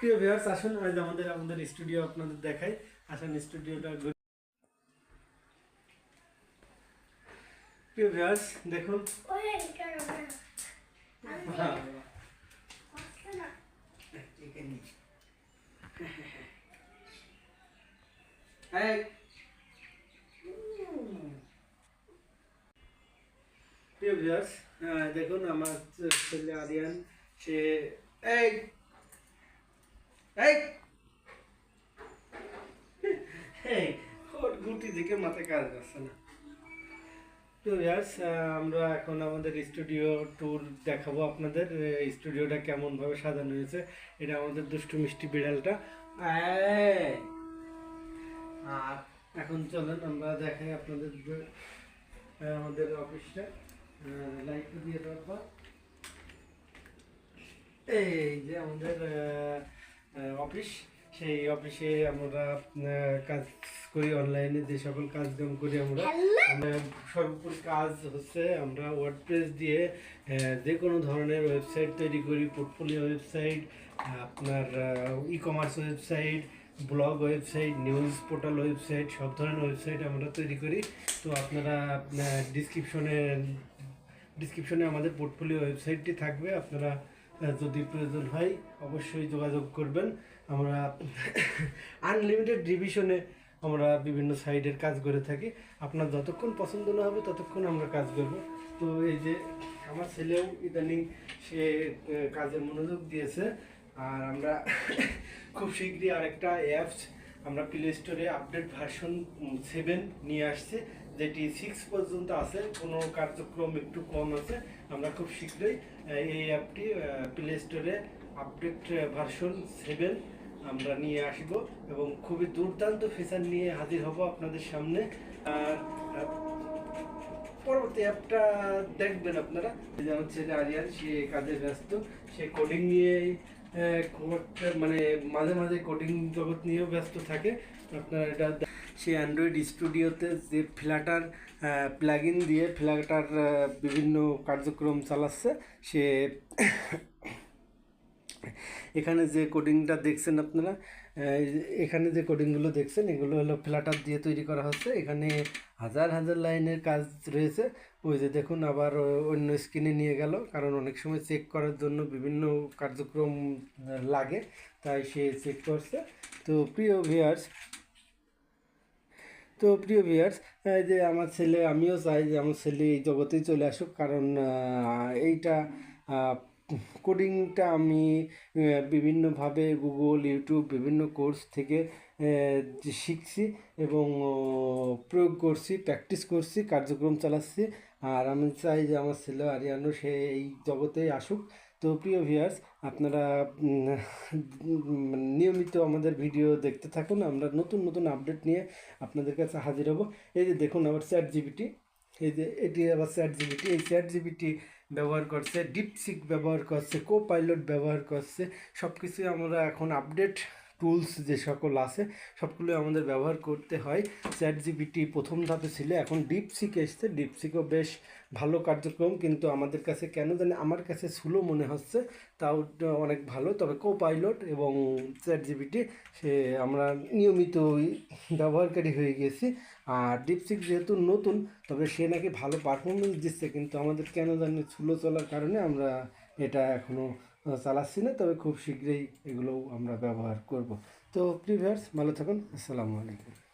প্রিয় ভিউয়ার্স আসুন আজ আমাদের আমাদের স্টুডিও আপনাদের দেখাই। স্টুডিওটা প্রিয় ভিউয়ার্স দেখুন। প্রিয় ভিউয়ার্স দেখুন আমার ছেলে আরিয়ান, সে এই এই। এই, ওর গুটি দেখে মাথায় কাজ করছে না। তো ইয়ার্স আমরা এখন আমাদের স্টুডিও ট্যুর দেখাবো আপনাদের। স্টুডিওটা কেমন ভাবে সাজানো হয়েছে, এটা আমাদের দুষ্টু মিষ্টি বিড়ালটা। আর এখন চলেন, আমরা দেখাই আপনাদের আমাদের অফিসটা লাইট দিয়ে পর এই যে আমাদের অফিস সেই অফিসে আমরা কাজ করি অনলাইনে যে সকল কাজকাম করি আমরা। সর্বোপরি কাজ হচ্ছে আমরা ওয়ার্ডপ্রেস দিয়ে যে কোনো ধরনের ওয়েবসাইট তৈরি করি পোর্টফোলিও ওয়েবসাইট আপনার E commerce website blog website news portal website সব ধরনের ওয়েবসাইট আমরা তৈরি করি। তো আপনারা ডিসক্রিপশনে ডিসক্রিপশনে আমাদের পোর্টফোলিও ওয়েবসাইটটি থাকবে। আপনারা যদি প্রয়োজন হয়, অবশ্যই যোগাযোগ করবেন। আমরা আনলিমিটেড ডিভিশনে আমরা বিভিন্ন সাইডের কাজ করে থাকি। আপনার যতক্ষণ পছন্দ না হবে, ততক্ষণ আমরা কাজ করব। তো এই যে আমার ছেলেও ইদানিং সে কাজে মনোযোগ দিয়েছে। আর আমরা খুব শীঘ্রই আরেকটা অ্যাপস আমরা প্লে স্টোরে আপডেট ভার্সন সেভেন নিয়ে আসছি। যেটি সিক্স পর্যন্ত আছে কোনো কার্যক্রম একটু কম আছে আমরা খুব শীঘ্রই এই অ্যাপটি প্লে স্টোরে আপডেট ভার্সন সেভেন আমরা নিয়ে আসব এবং খুবই দুর্দান্ত ফিচার নিয়ে হাজির হব আপনাদের সামনে। আর পরবর্তী অ্যাপটা দেখবেন আপনারা। এই যে আমার ছেলে আরিয়ান সে কাজে ব্যস্ত সে কোডিং নিয়ে আহ, খুব একটা মানে মাঝে মাঝে কোডিং জগৎ নিয়েও ব্যস্ত থাকে। আপনার এটা সেই অ্যান্ড্রয়েড স্টুডিওতে যে ফ্ল্যাটার প্লাগ দিয়ে ফ্ল্যাটার বিভিন্ন কার্যক্রম চালাচ্ছে, সে এখানে যে কোডিংটা দেখছেন আপনারা এখানে যে কোডিংগুলো দেখছেন, এগুলো হলো ফ্ল্যাটার দিয়ে তৈরি করা হচ্ছে। এখানে হাজার হাজার লাইনের কাজ রয়েছে। ওই যে দেখুন, আবার অন্য স্ক্রিনে নিয়ে গেল। কারণ অনেক সময় চেক করার জন্য বিভিন্ন কার্যক্রম লাগে, তাই সে চেক করছে। তো প্রিয় ভিয়ার্স তো প্রিয় ভিউয়ার্স এই যে আমার ছেলে, আমিও চাই যে আমার ছেলে এই জগতেই চলে আসুক। কারণ এইটা কোডিংটা আমি বিভিন্নভাবে গুগল ইউটিউব বিভিন্ন কোর্স থেকে শিখছি এবং প্রয়োগ করছি প্র্যাকটিস করছি, কার্যক্রম চালাচ্ছি। আর আমি চাই যে আমার ছেলে আরিয়ানো সে এই জগতেই আসুক। তো প্রিয় ভিউয়ার্স আপনারা নিয়মিত আমাদের ভিডিও দেখতে থাকুন। আমরা নতুন নতুন আপডেট নিয়ে আপনাদের কাছে হাজির হব। এই যে দেখুন আবার চ্যাট জিবিটি এই যে এটি আবার চ্যাট জিবিটি এই চ্যাট জিবিটি ব্যবহার করছে ডিপসিক ব্যবহার করছে কো পাইলট ব্যবহার করছে সব কিছুই আমরা এখন আপডেট টুলস যে সকল আছে সবগুলো আমাদের ব্যবহার করতে হয়। চ্যাট জিবিটি প্রথম ধাপে ছিল, এখন ডিপসিক এসছে। ডিপসিকও বেশ ভালো কার্যক্রম, কিন্তু আমাদের কাছে কেন জানি, আমার কাছে স্লো মনে হচ্ছে, তাও অনেক ভালো। তবে কো পাইলট এবং চ্যাট জিবিটি সে আমরা নিয়মিত ব্যবহারকারী হয়ে গেছি। আর ডিপসিক যেহেতু নতুন, তবে সে নাকি ভালো পারফরমেন্স দিচ্ছে, কিন্তু আমাদের কেন জানি স্লো চলার কারণে আমরা এটা এখনও চালাচ্ছি না, তবে খুব শীঘ্রই এগুলোও আমরা ব্যবহার করব। তো প্রিভিয়ার্স ভালো থাকুন। আসসালামু আলাইকুম।